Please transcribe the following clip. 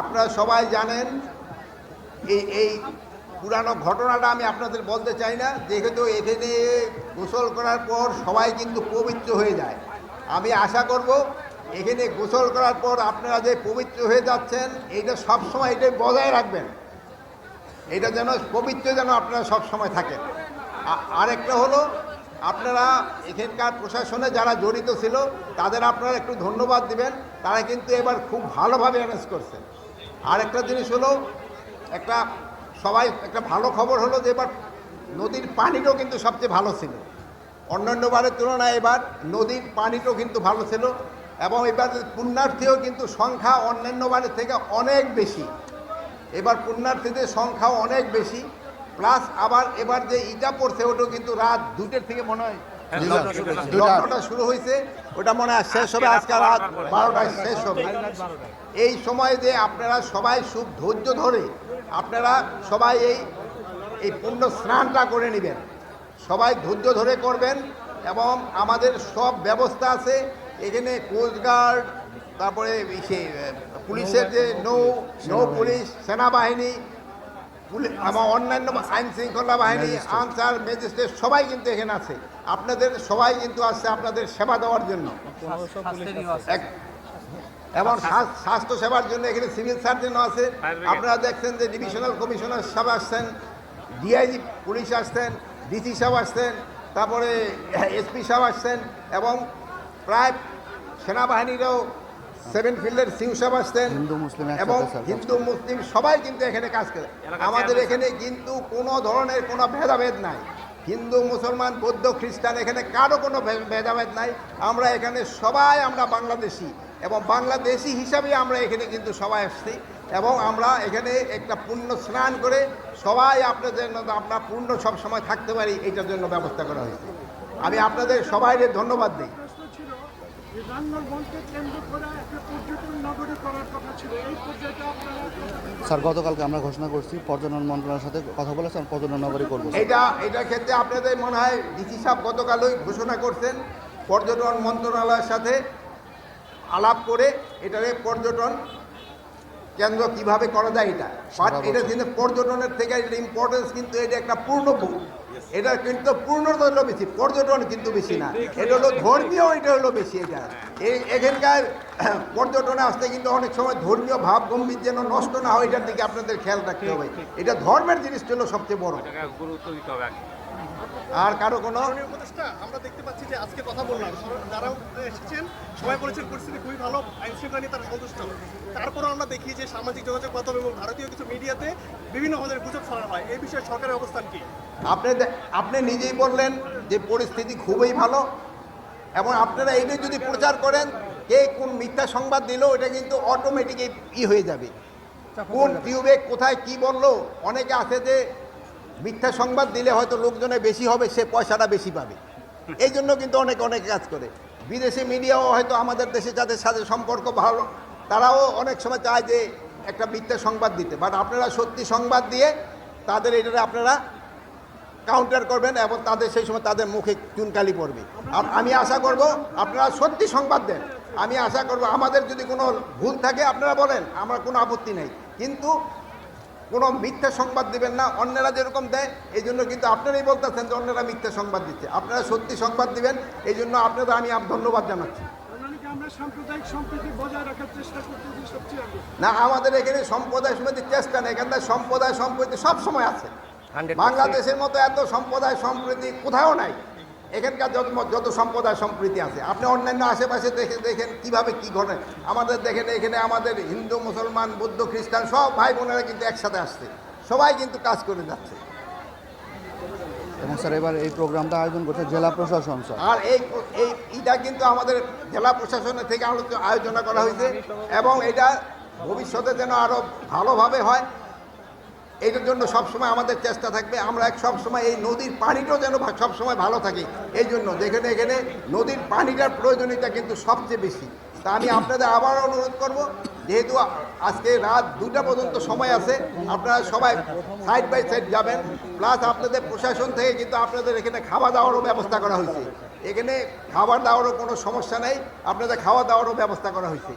আপনারা সবাই জানেন, এই এই পুরানো ঘটনাটা আমি আপনাদের বলতে চাই না। যেহেতু এখানে গোসল করার পর সবাই কিন্তু পবিত্র হয়ে যায়। আমি আশা করব, এখানে গোসল করার পর আপনারা যে পবিত্র হয়ে যাচ্ছেন, এইটা সবসময় এটাই বজায় রাখবেন। এটা যেন পবিত্র যেন আপনারা সব সময় থাকেন আরেকটা হলো, আপনারা এখানকার প্রশাসনে যারা জড়িত ছিল, তাদের আপনারা একটু ধন্যবাদ দিবেন। তারা কিন্তু এবার খুব ভালোভাবে অ্যারেঞ্জ করছে আরেকটা জিনিস হলো, একটা সবাই, একটা ভালো খবর হলো যে এবার নদীর পানিটাও কিন্তু সবচেয়ে ভালো ছিল। অন্যান্য বারের তুলনায় এবার নদীর পানিটাও কিন্তু ভালো ছিল এবং এবার পুণ্যার্থীও কিন্তু সংখ্যা অন্যান্য বারের থেকে অনেক বেশি। এবার পুণ্যার্থীদের সংখ্যাও অনেক বেশি, প্লাস আবার এবার যে ইটা পড়ছে ওটাও কিন্তু রাত দুটের থেকে মনে হয় লগ্নটা শুরু হয়েছে ওটা মনে হয় শেষ হবে আজকে রাত বারোটায় শেষ হবে। এই সময় যে আপনারা সবাই খুব ধৈর্য ধরে আপনারা সবাই এই এই পুণ্য স্নানটা করে নেবেন। সবাই ধৈর্য ধরে করবেন এবং আমাদের সব ব্যবস্থা আছে। এখানে কোস্টগার্ড তারপরে সে পুলিশের যে নৌ নৌ পুলিশ সেনাবাহিনী এবং অন্যান্য আইন শৃঙ্খলা বাহিনী আনসার ম্যাজিস্ট্রেট সবাই কিন্তু এখানে আছে। আপনাদের সবাই কিন্তু আসছে আপনাদের সেবা দেওয়ার জন্য। এবং স্বাস্থ- স্বাস্থ্য সেবার জন্য এখানে সিভিল সার্জনও আছে। আপনারা দেখছেন যে ডিভিশনাল কমিশনার সাহেব আসছেন ডিআইজি পুলিশ আসছেন ডিসি সাহেব আসছেন তারপরে এসপি সাহেব আসছেন এবং প্রায় সেনাবাহিনীরও সেভেন ফিল্ডের সিউ সাহেব আসছেন হিন্দু মুসলিম এবং হিন্দু মুসলিম সবাই কিন্তু এখানে কাজ করে। আমাদের এখানে কিন্তু কোনো ধরনের কোনো ভেদাভেদ নাই। হিন্দু মুসলমান বৌদ্ধ খ্রিস্টান এখানে কারও কোনো ভে- ভেদাভেদ নাই। আমরা এখানে সবাই আমরা বাংলাদেশি এবং বাংলাদেশি হিসাবে আমরা এখানে কিন্তু সবাই আসছি এবং আমরা এখানে একটা পুণ্য স্নান করে সবাই আপনাদের জন্য আমরা পূর্ণ সব সময় থাকতে পারি এটার জন্য ব্যবস্থা করা হয়েছে। আমি আপনাদের সবাইকে ধন্যবাদ দিই। স্যার গতকালকে আমরা ঘোষণা করছি পর্যটন মন্ত্রণালয়ের সাথে কথা বলে স্যার পর্যটন নগরী করব। এটা এটার ক্ষেত্রে আপনাদের মনে হয় ডিসি সাহেব গতকালই ঘোষণা করছেন পর্যটন মন্ত্রণালয়ের সাথে আলাপ করে এটারে পর্যটন কেন্দ্র কীভাবে করা যায় এটা? এটা কিন্তু পর্যটনের থেকে এটা ইম্পর্টেন্স কিন্তু এটা একটা পূর্ণ এটা কিন্তু পূর্ণতা হলো বেশি পর্যটন কিন্তু বেশি না। এটা হলো ধর্মীয় এটা হলো বেশি এটা। এই এখানকার পর্যটনে আসতে কিন্তু অনেক সময় ধর্মীয় ভাব গম্ভীর যেন নষ্ট না হয় এটার দিকে আপনাদের খেয়াল রাখতে হবে। এটা ধর্মের জিনিসটা হলো সবচেয়ে বড়। গুরুত্ব দিতে হবে আর কারও কোনো উপদেষ্টা আমরা দেখতে পাচ্ছি যে আজকে কথা বললাম। যারা এসেছেন সবাই বলেছেন পরিস্থিতি খুবই ভালো আইন শৃঙ্খলা নিয়ে তারা সন্তুষ্ট তারপরেও আমরা দেখি যে সামাজিক যোগাযোগ মাধ্যম এবং ভারতীয় কিছু মিডিয়াতে বিভিন্ন ধরনের গুজব ছড়ানো হয়। এই বিষয়ে সরকারের অবস্থান কি? আপনি আপনি নিজেই বললেন যে পরিস্থিতি খুবই ভালো এবং আপনারা এইটা যদি প্রচার করেন কে কোন মিথ্যা সংবাদ দিল এটা কিন্তু অটোমেটিক ই হয়ে যাবে। কোন টিউবে কোথায় কি বলল অনেকে আছে যে মিথ্যা সংবাদ দিলে হয়তো লোকজনে বেশি হবে সে পয়সাটা বেশি পাবে। এই জন্য কিন্তু অনেক অনেক কাজ করে। বিদেশি মিডিয়াও হয়তো আমাদের দেশে যাদের সাথে সম্পর্ক ভালো তারাও অনেক সময় চায় যে একটা মিথ্যা সংবাদ দিতে। বাট আপনারা সত্যি সংবাদ দিয়ে তাদের এটারে আপনারা কাউন্টার করবেন এবং তাদের সেই সময় তাদের মুখে চুনকালি পড়বে। আর আমি আশা করব আপনারা সত্যি সংবাদ দেন। আমি আশা করব আমাদের যদি কোনো ভুল থাকে আপনারা বলেন, আমার কোনো আপত্তি নেই। কিন্তু কোনো মিথ্যা সংবাদ দিবেন না, অন্যরা যেরকম দেয় এই জন্য কিন্তু আপনারাই বলতেছেন যে অন্যরা মিথ্যা সংবাদ দিচ্ছে। আপনারা সত্যি সংবাদ দিবেন এই জন্য আপনাদের আমি ধন্যবাদ জানাচ্ছি। না আমাদের এখানে সম্প্রদায় সমিতির চেষ্টা নেই এখানটা সম্প্রদায় সম্প্রীতি সব সময় আছে। বাংলাদেশের মতো এত সম্প্রদায় সম্প্রীতি কোথাও নাই। এখানকার যত যত সম্প্রদায় সম্প্রীতি আছে। আপনি অন্যান্য আশেপাশে দেখে দেখেন কীভাবে কি ঘটে। আমাদের দেখেন এখানে আমাদের হিন্দু মুসলমান বৌদ্ধ খ্রিস্টান সব ভাই বোনেরা কিন্তু একসাথে আসছে। সবাই কিন্তু কাজ করে যাচ্ছে। এবং স্যার, এবার এই প্রোগ্রামটা আয়োজন করছে জেলা প্রশাসন, স্যার। আর এই এই এটা কিন্তু আমাদের জেলা প্রশাসনের থেকে আলোচ- আলোচনা করা হয়েছে এবং এটা ভবিষ্যতে যেন আরও ভালোভাবে হয়, এটার জন্য সবসময় আমাদের চেষ্টা থাকবে। আমরা সবসময় এই নদীর পানিটাও যেন সবসময় ভালো থাকে। এই জন্য যেখানে এখানে নদীর পানিটার প্রয়োজনীয়তা কিন্তু সবচেয়ে বেশি। তা আমি আপনাদের আবার অনুরোধ করব, যেহেতু আজকে রাত দুটা পর্যন্ত সময় আছে, আপনারা সবাই সাইড বাই সাইড যাবেন প্লাস আপনাদের প্রশাসন থেকে কিন্তু আপনাদের এখানে খাওয়া দাওয়ারও ব্যবস্থা করা হয়েছে। এখানে খাবার দাওয়ারও কোনো সমস্যা নেই, আপনাদের খাওয়া দাওয়ারও ব্যবস্থা করা হয়েছে।